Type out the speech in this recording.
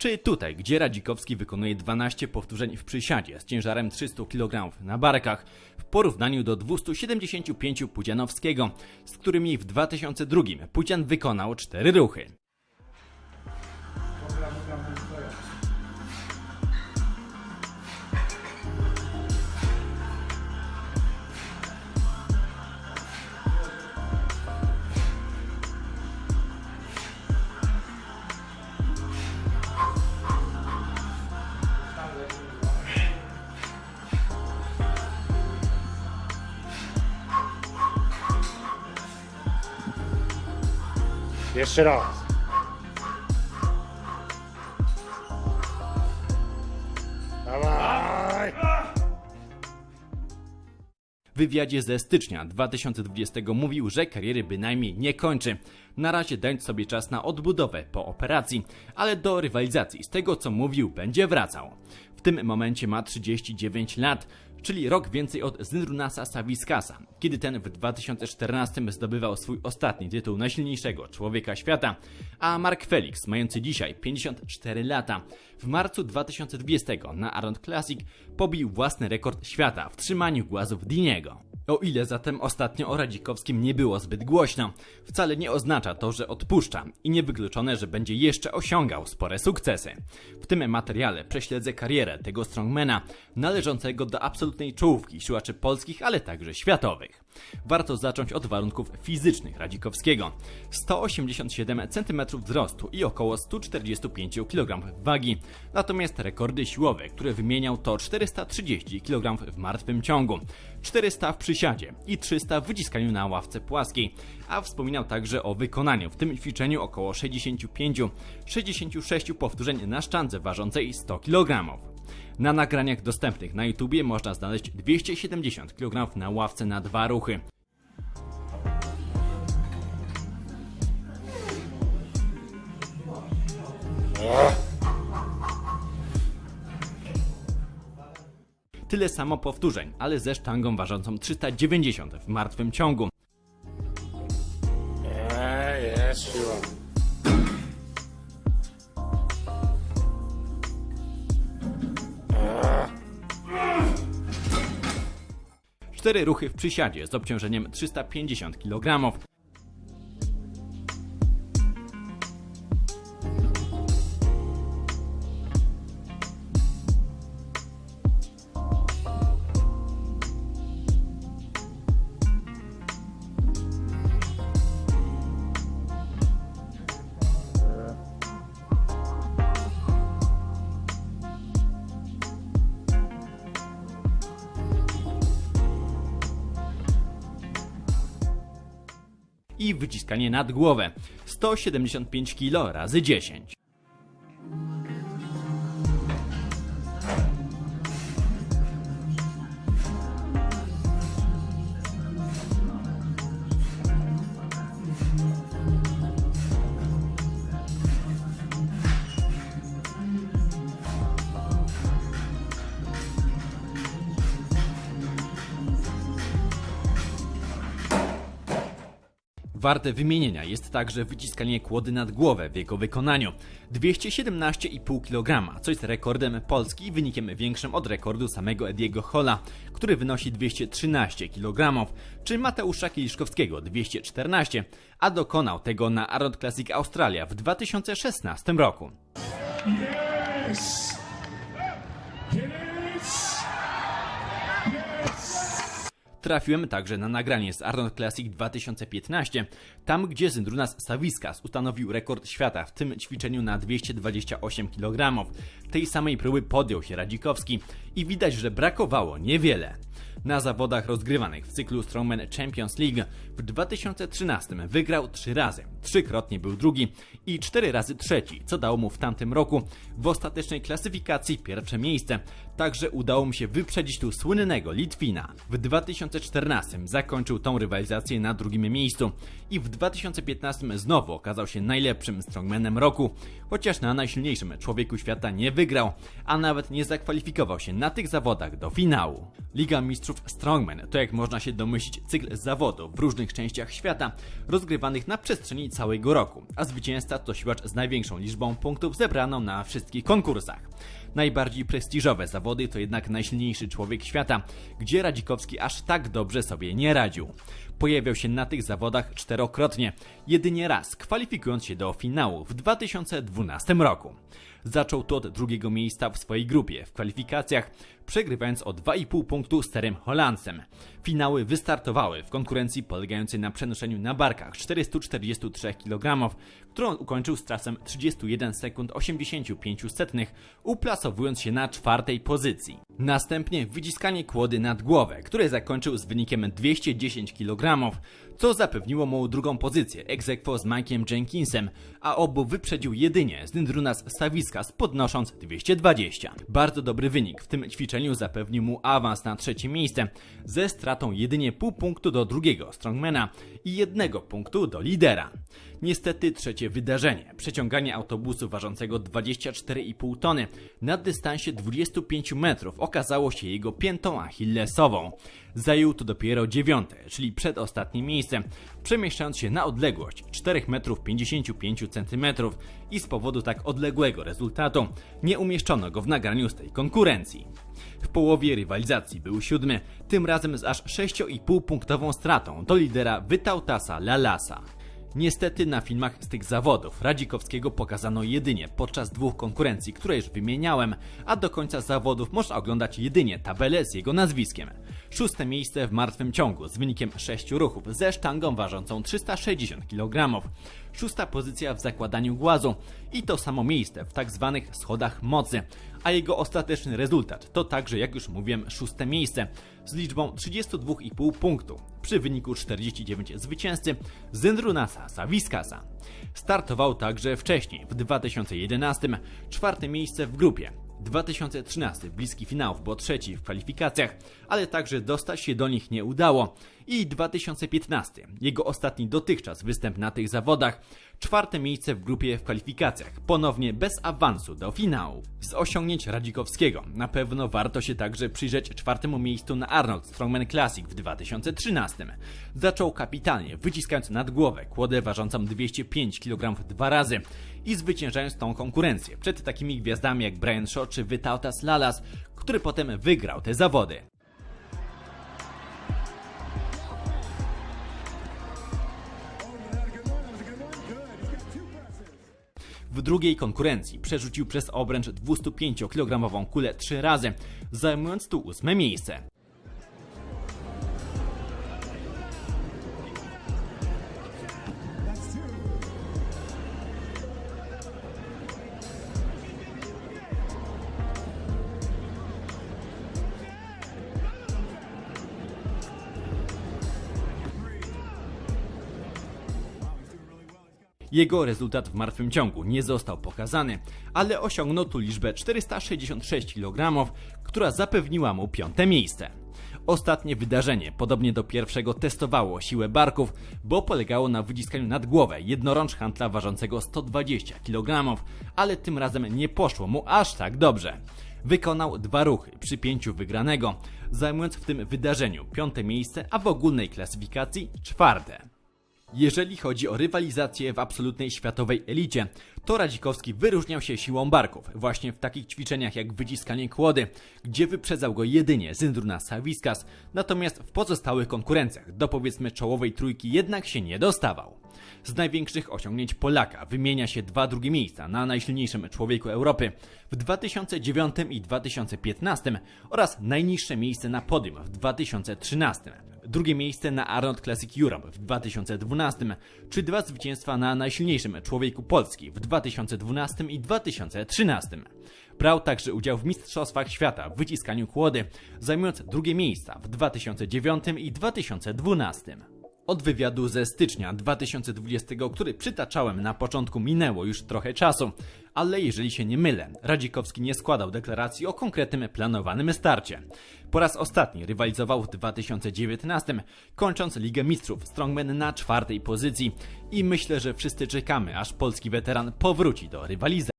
Czy tutaj, gdzie Radzikowski wykonuje 12 powtórzeń w przysiadzie z ciężarem 300 kg na barkach, w porównaniu do 275 Pudzianowskiego, z którymi w 2002 Pudzian wykonał 4 ruchy. Jeszcze raz. Dawaj! W wywiadzie ze stycznia 2020 mówił, że kariery bynajmniej nie kończy. Na razie dając sobie czas na odbudowę po operacji, ale do rywalizacji z tego co mówił będzie wracał. W tym momencie ma 39 lat, czyli rok więcej od Zydrunasa Saviskasa, kiedy ten w 2014 zdobywał swój ostatni tytuł najsilniejszego człowieka świata, a Mark Felix, mający dzisiaj 54 lata, w marcu 2020 na Arnold Classic pobił własny rekord świata w trzymaniu głazów Diniego. O ile zatem ostatnio o Radzikowskim nie było zbyt głośno, wcale nie oznacza to, że odpuszcza i niewykluczone, że będzie jeszcze osiągał spore sukcesy. W tym materiale prześledzę karierę tego strongmana, należącego do absolutnej czołówki siłaczy polskich, ale także światowych. Warto zacząć od warunków fizycznych Radzikowskiego. 187 cm wzrostu i około 145 kg wagi. Natomiast rekordy siłowe, które wymieniał to 430 kg w martwym ciągu, 400 w przysiadzie i 300 w wyciskaniu na ławce płaskiej. A wspominał także o wykonaniu w tym ćwiczeniu około 65-66 powtórzeń na sztandze ważącej 100 kg. Na nagraniach dostępnych na YouTubie można znaleźć 270 kg na ławce na dwa ruchy. Tyle samo powtórzeń, ale ze sztangą ważącą 390 w martwym ciągu. Nie, jest siła. Cztery ruchy w przysiadzie z obciążeniem 350 kg. I wyciskanie nad głowę 175 kg razy 10. Warte wymienienia jest także wyciskanie kłody nad głowę w jego wykonaniu 217,5 kg, co jest rekordem Polski i wynikiem większym od rekordu samego Ediego Hola, który wynosi 213 kg, czy Mateusza Kieliszkowskiego 214, a dokonał tego na Arnold Classic Australia w 2016 roku. Yes! Trafiłem także na nagranie z Arnold Classic 2015, tam gdzie Zyndrunas Saviskas ustanowił rekord świata w tym ćwiczeniu na 228 kg. Tej samej próby podjął się Radzikowski i widać, że brakowało niewiele. Na zawodach rozgrywanych w cyklu Strongman Champions League w 2013 wygrał trzy razy, trzykrotnie był drugi i cztery razy trzeci, co dało mu w tamtym roku w ostatecznej klasyfikacji pierwsze miejsce. Także udało mu się wyprzedzić tu słynnego Litwina. W 2014 zakończył tą rywalizację na drugim miejscu i w 2015 znowu okazał się najlepszym strongmanem roku, chociaż na najsilniejszym człowieku świata nie wygrał, a nawet nie zakwalifikował się na tych zawodach do finału. Liga Mistrzów Mistrzów Strongman to jak można się domyślić cykl zawodów w różnych częściach świata, rozgrywanych na przestrzeni całego roku, a zwycięzca to siłacz z największą liczbą punktów zebraną na wszystkich konkursach. Najbardziej prestiżowe zawody to jednak najsilniejszy człowiek świata, gdzie Radzikowski aż tak dobrze sobie nie radził. Pojawiał się na tych zawodach czterokrotnie, jedynie raz kwalifikując się do finału w 2012 roku. Zaczął to od drugiego miejsca w swojej grupie w kwalifikacjach, przegrywając o 2,5 punktu z Terem Holandsem. Finały wystartowały w konkurencji polegającej na przenoszeniu na barkach 443 kg, którą ukończył z czasem 31 sekund 85 setnych, uplasowując się na czwartej pozycji. Następnie wyciskanie kłody nad głowę, które zakończył z wynikiem 210 kg, co zapewniło mu drugą pozycję ex z Mike'iem Jenkinsem, a obu wyprzedził jedynie z Nindrunas Podnosząc 220. Bardzo dobry wynik w tym ćwiczeniu zapewnił mu awans na trzecie miejsce ze stratą jedynie pół punktu do drugiego strongmana i jednego punktu do lidera. Niestety trzecie wydarzenie, przeciąganie autobusu ważącego 24,5 tony na dystansie 25 metrów okazało się jego piętą achillesową. Zajął to dopiero dziewiąte, czyli przedostatnie miejsce, przemieszczając się na odległość 4 metrów 55 centymetrów i z powodu tak odległego rezultatu nie umieszczono go w nagraniu z tej konkurencji. W połowie rywalizacji był siódmy, tym razem z aż 6,5 punktową stratą do lidera Wytautasa Lalasa. Niestety na filmach z tych zawodów Radzikowskiego pokazano jedynie podczas dwóch konkurencji, które już wymieniałem, a do końca zawodów można oglądać jedynie tabelę z jego nazwiskiem. Szóste miejsce w martwym ciągu z wynikiem 6 ruchów ze sztangą ważącą 360 kg. Szósta pozycja w zakładaniu głazu i to samo miejsce w tak zwanych schodach mocy, a jego ostateczny rezultat to także, jak już mówiłem, szóste miejsce z liczbą 32,5 punktów przy wyniku 49 zwycięzcy Zyndrunasa Saviskasa. Startował także wcześniej, w 2011, czwarte miejsce w grupie. 2013 bliski finałów, bo trzeci w kwalifikacjach, ale także dostać się do nich nie udało. I 2015, jego ostatni dotychczas występ na tych zawodach, czwarte miejsce w grupie w kwalifikacjach, ponownie bez awansu do finału. Z osiągnięć Radzikowskiego na pewno warto się także przyjrzeć czwartemu miejscu na Arnold Strongman Classic w 2013. Zaczął kapitalnie, wyciskając nad głowę kłodę ważącą 205 kg dwa razy i zwyciężając tą konkurencję przed takimi gwiazdami jak Brian Shaw czy Vytautas Lalas, który potem wygrał te zawody. W drugiej konkurencji przerzucił przez obręcz 205-kilogramową kulę trzy razy, zajmując tu ósme miejsce. Jego rezultat w martwym ciągu nie został pokazany, ale osiągnął tu liczbę 466 kg, która zapewniła mu piąte miejsce. Ostatnie wydarzenie, podobnie do pierwszego, testowało siłę barków, bo polegało na wyciskaniu nad głowę jednorącz handla ważącego 120 kg, ale tym razem nie poszło mu aż tak dobrze. Wykonał dwa ruchy przy pięciu wygranego, zajmując w tym wydarzeniu piąte miejsce, a w ogólnej klasyfikacji czwarte. Jeżeli chodzi o rywalizację w absolutnej światowej elicie, to Radzikowski wyróżniał się siłą barków, właśnie w takich ćwiczeniach jak wyciskanie kłody, gdzie wyprzedzał go jedynie Zyndruna Saviskas, natomiast w pozostałych konkurencjach do powiedzmy czołowej trójki jednak się nie dostawał. Z największych osiągnięć Polaka wymienia się dwa drugie miejsca na najsilniejszym człowieku Europy w 2009 i 2015 oraz najniższe miejsce na podium w 2013 drugie miejsce na Arnold Classic Europe w 2012, czy dwa zwycięstwa na najsilniejszym człowieku Polski w 2012 i 2013. Brał także udział w Mistrzostwach Świata w wyciskaniu kłody, zajmując drugie miejsca w 2009 i 2012. Od wywiadu ze stycznia 2020, który przytaczałem na początku, minęło już trochę czasu, ale jeżeli się nie mylę, Radzikowski nie składał deklaracji o konkretnym planowanym starcie. Po raz ostatni rywalizował w 2019, kończąc Ligę Mistrzów Strongman na czwartej pozycji i myślę, że wszyscy czekamy, aż polski weteran powróci do rywalizacji.